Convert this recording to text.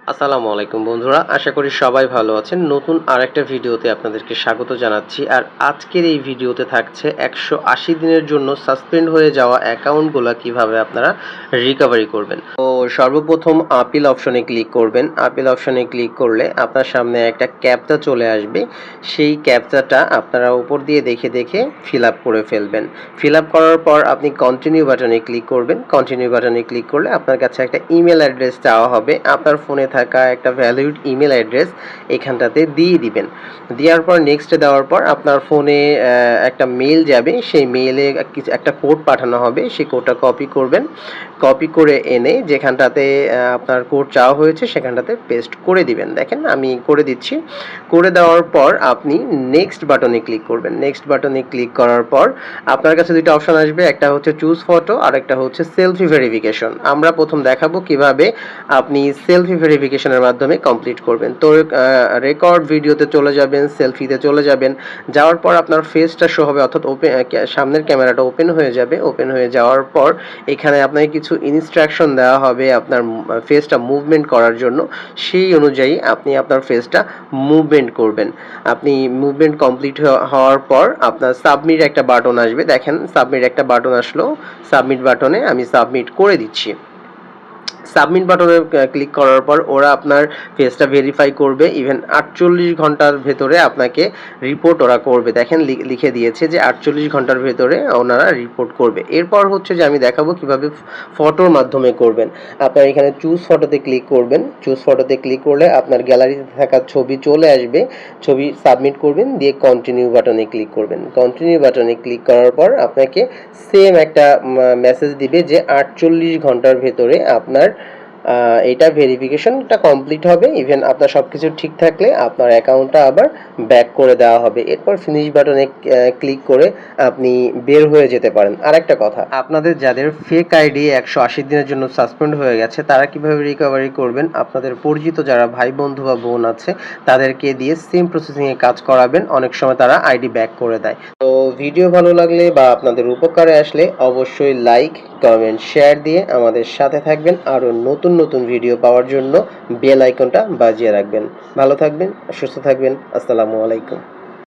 আসসালামু আলাইকুম বন্ধুরা, আশা করি সবাই ভালো আছেন। নতুন আরেকটা ভিডিওতে আপনাদেরকে স্বাগত জানাচ্ছি। আর আজকের এই ভিডিওতে থাকছে একশো আশি দিনের জন্য সাসপেন্ড হয়ে যাওয়া অ্যাকাউন্টগুলো কীভাবে আপনারা রিকভারি করবেন। তো সর্বপ্রথম আপিল অপশনে ক্লিক করবেন। আপিল অপশনে ক্লিক করলে আপনার সামনে একটা ক্যাপচা চলে আসবে। সেই ক্যাপচাটা আপনারা উপর দিয়ে দেখে দেখে ফিল আপ করে ফেলবেন। ফিল আপ করার পর আপনি কন্টিনিউ বাটনে ক্লিক করবেন। কন্টিনিউ বাটনে ক্লিক করলে আপনার কাছে একটা ইমেল অ্যাড্রেস চাওয়া হবে। আপনার ফোনে থাকা একটা ভ্যালিড ইমেল অ্যাড্রেস এখানটাতে দিয়ে দিবেন। দেওয়ার পর নেক্সটে দেওয়ার পর আপনার ফোনে একটা মেল যাবে। সেই মেলে একটা কোড পাঠানো হবে। সেই কোডটা কপি করবেন। কপি করে এনে যেখানটাতে আপনার কোড চাওয়া হয়েছে, সেখানটাতে পেস্ট করে দিবেন। দেখেন, আমি করে দিচ্ছি। করে দেওয়ার পর আপনি নেক্সট বাটনে ক্লিক করবেন। নেক্সট বাটনে ক্লিক করার পর আপনার কাছে দুইটা অপশন আসবে। একটা হচ্ছে চুজ ফটো আর একটা হচ্ছে সেলফি ভেরিফিকেশন আমরা প্রথম দেখাবো কীভাবে আপনি সেলফি ভেরিফিকেশনের মাধ্যমে কমপ্লিট করবেন। তো রেকর্ড ভিডিওতে চলে যাবেন সেলফিতে চলে যাবেন। যাওয়ার পর আপনার ফেসটা শো হবে, অর্থাৎ ওপেন সামনের ক্যামেরাটা ওপেন হয়ে যাবে। ওপেন হয়ে যাওয়ার পর এখানে আপনাকে কিছু ইনস্ট্রাকশন দেওয়া হবে আপনার ফেসটা মুভমেন্ট করার জন্য। সেই অনুযায়ী আপনি আপনার ফেসটা মুভমেন্ট করবেন। আপনি মুভমেন্ট কমপ্লিট হওয়ার পর আপনার সাবমিট একটা বাটন আসবে। দেখেন সাবমিট একটা বাটন আসলো। সাবমিট বাটনে আমি সাবমিট করে দিচ্ছি। সাবমিট বাটনে ক্লিক করার পর ওরা আপনার ফেসটা ভেরিফাই করবে। ইভেন আটচল্লিশ ঘণ্টার ভেতরে আপনাকে রিপোর্ট ওরা করবে। দেখেন লিখে দিয়েছে যে আটচল্লিশ ঘণ্টার ভেতরে ওনারা রিপোর্ট করবে। এরপর হচ্ছে যে আমি দেখাবো কীভাবে ফটোর মাধ্যমে করবেন। আপনার এখানে চুজ ফটোতে ক্লিক করবেন। চুজ ফটোতে ক্লিক করলে আপনার গ্যালারিতে থাকা ছবি চলে আসবে। ছবি সাবমিট করবেন, দিয়ে কন্টিনিউ বাটনে ক্লিক করবেন। কন্টিনিউ বাটনে ক্লিক করার পর আপনাকে সেম একটা মেসেজ দিবে যে আটচল্লিশ ঘণ্টার ভেতরে আপনার আহ, এটা ভেরিফিকেশনটা কমপ্লিট হবে। ইভেন আপনার সব কিছু ঠিক থাকলে আপনার অ্যাকাউন্টটা আবার ব্যাক করে দেওয়া হবে। এরপর ফিনিশ বাটনে ক্লিক করে আপনি বের হয়ে যেতে পারেন। আরেকটা কথা আপনাদের যাদের ফেক আইডি একশো আশি দিনের জন্য সাসপেন্ড হয়ে গেছে তারা কীভাবে রিকভারি করবেন? আপনাদের পরিচিত যারা ভাই বন্ধু বা বোন আছে তাদেরকে দিয়ে সেম প্রসেসিংয়ে কাজ করাবেন। অনেক সময় তারা আইডি ব্যাক করে দেয়। ভিডিও ভালো লাগলে বা আপনাদের উপকারে আসলে অবশ্যই লাইক কমেন্ট শেয়ার দিয়ে আমাদের সাথে থাকবেন। আরও নতুন নতুন ভিডিও পাওয়ার জন্য বেল আইকনটা বাজিয়ে রাখবেন। ভালো থাকবেন, সুস্থ থাকবেন। আসসালামু আলাইকুম।